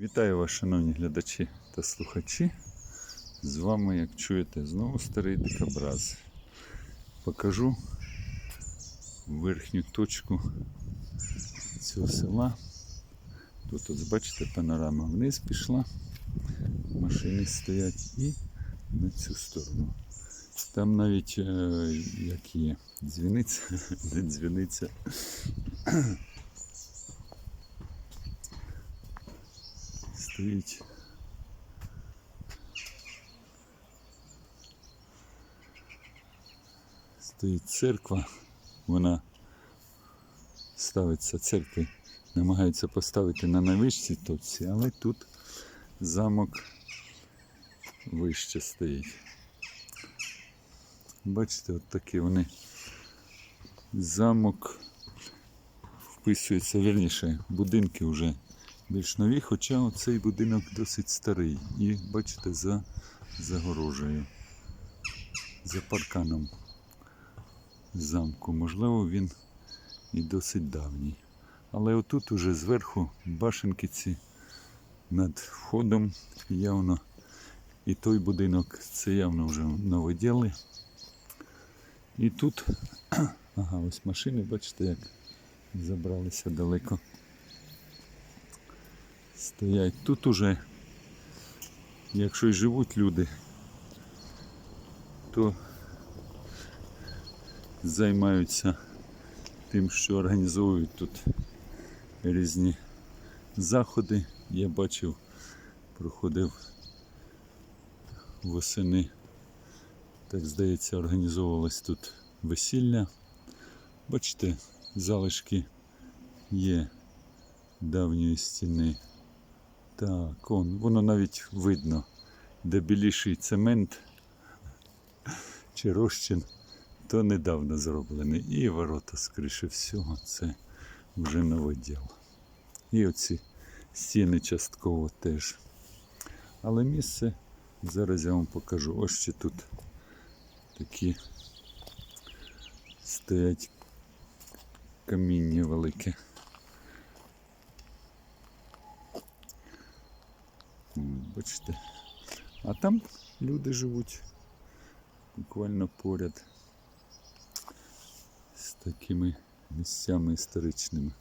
Вітаю вас, шановні глядачі та слухачі. З вами, як чуєте, знову старий дикобраз. Покажу верхню точку цього села. Тут, от, бачите, панорама вниз пішла, машини стоять і на цю сторону. Там навіть е, як є дзвіниця, не дзвіниця. Стоїть стоїть церква, вона ставиться церкви, намагаються поставити на найвищій точці, але тут замок вище стоїть. Бачите, от такі вони. Замок вписується вірніше, будинки вже більш нові, хоча оцей будинок досить старий. І бачите, за загорожею, за парканом замку. Можливо, він і досить давній. Але отут уже зверху башенки ці над входом явно. І той будинок це явно вже новоділи. І тут, ага, ось машини, бачите, як забралися далеко. Стоять. Тут уже, якщо й живуть люди, то займаються тим, що організовують тут різні заходи. Я бачив, проходив восени, так здається, організовувалось тут весілля. Бачите, залишки є давньої стіни. Так, он, воно навіть видно, де біліший цемент чи розчин, то недавно зроблений. І ворота, скоріше всього, це вже новоділ. І оці стіни частково теж. Але місце зараз я вам покажу. Ось ще тут такі стоять каміння велике. Бачите. А там люди живуть буквально поряд з такими місцями історичними.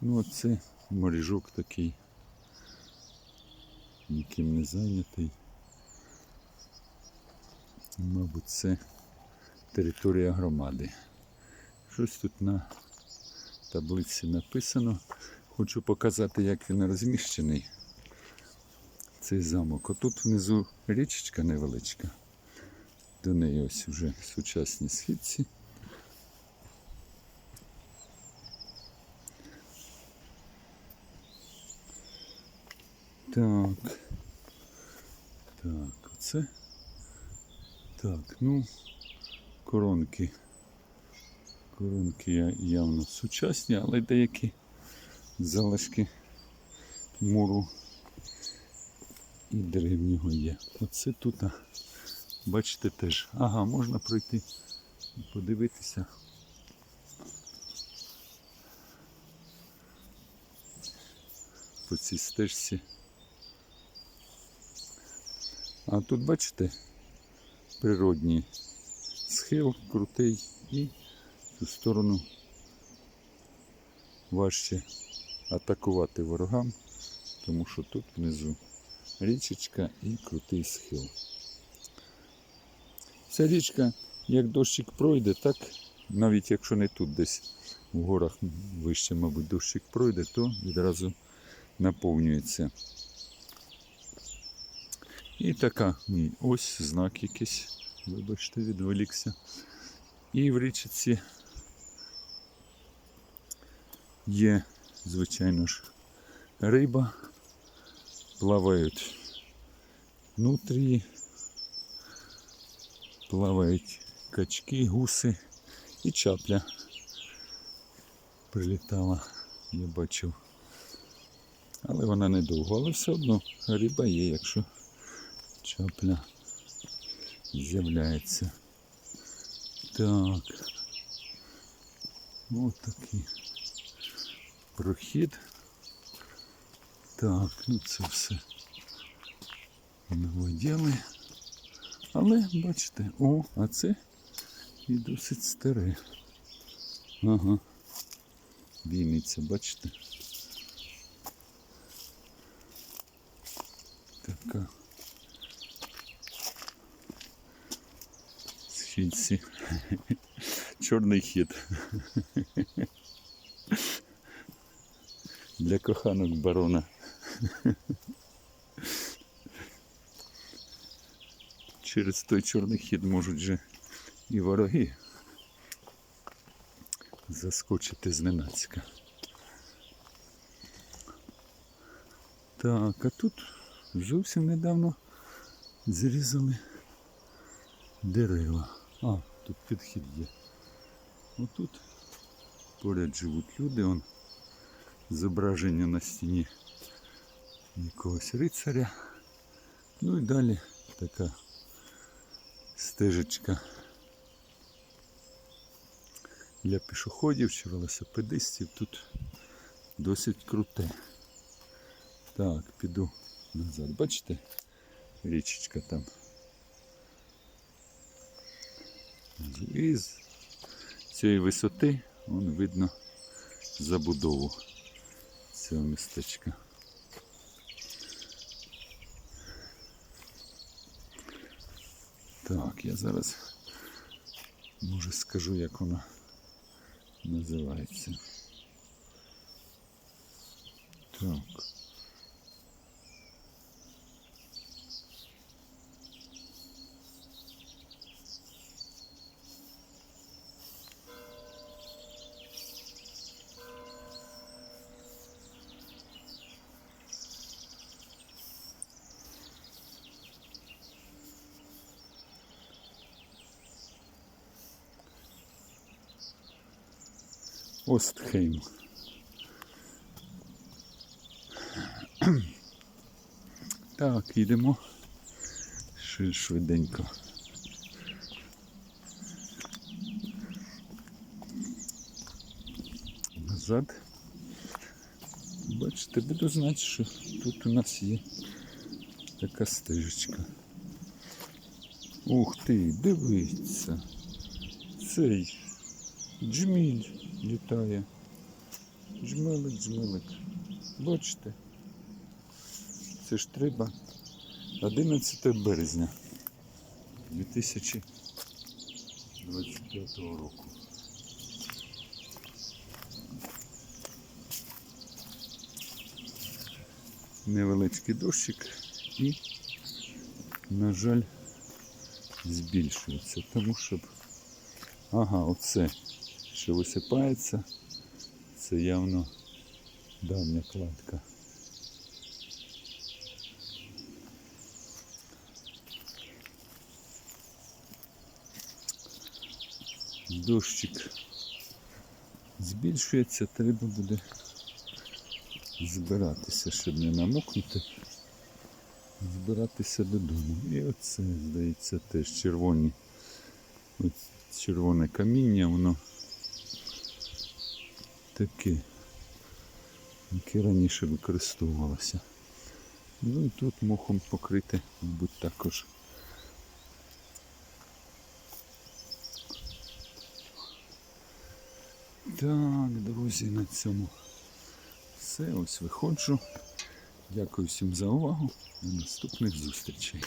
Ну, оце моріжок такий, ніким не зайнятий. Мабуть, це територія громади. Щось тут на таблиці написано. Хочу показати, як він розміщений. Цей замок. Отут внизу річечка невеличка. До неї ось вже сучасні східці. Так. Так, оце. Так, ну, коронки. Коронки явно сучасні, але деякі залишки муру і древнього є. Оце тут, бачите, теж. Ага, можна пройти і подивитися. По цій стежці. А тут бачите природній схил крутий і в цю сторону важче атакувати ворогам, тому що тут внизу річечка і крутий схил. Ця річка, як дощик пройде, так навіть якщо не тут десь в горах вище, мабуть, дощик пройде, то відразу наповнюється. І така ось знак якийсь, вибачте, відволікся. І в річці є, звичайно ж, риба, плавають нутрії, плавають качки, гуси і чапля прилітала, я бачив. Але вона недовго, але все одно риба є, якщо чапля з'являється. Так. Ось такий прохід. Так, ну це все новоділи. Але бачите, о, а це і досить старе. Ага. Війниця, бачите? Така. Східці. Чорний хід. Для коханок барона. Через той чорний хід можуть же і вороги заскочити зненацька. Так, а тут зовсім недавно зрізали дерева. А, тут підхід є. Отут поряд живуть люди, он зображення на стіні якогось рицаря. Ну і далі така стежечка для пішоходів чи велосипедистів тут досить круте. Так, піду назад. Бачите? Річечка там. І з цієї висоти вон видно забудову цього містечка. Так, я зараз може скажу, як воно називається. Так. Остхейм. Так, їдемо Швид- швиденько. Назад. Бачите, буду знати, що тут у нас є така стежечка. Ух ти, дивіться. Цей Джміль літає. Джмелик, джмелик. Бачите? Це ж треба 11 березня 2025 року. Невеличкий дощик і, на жаль, збільшується, тому що Ага, оце, що висипається, це явно давня кладка. Дощик збільшується, треба буде збиратися, щоб не намокнути, збиратися додому. І оце, здається, теж червоні. Ось червоне каміння, воно таке, яке раніше використовувалося. Ну і тут мохом покрите, мабуть, також. Так, друзі, на цьому все. Ось виходжу. Дякую всім за увагу. До наступних зустрічей.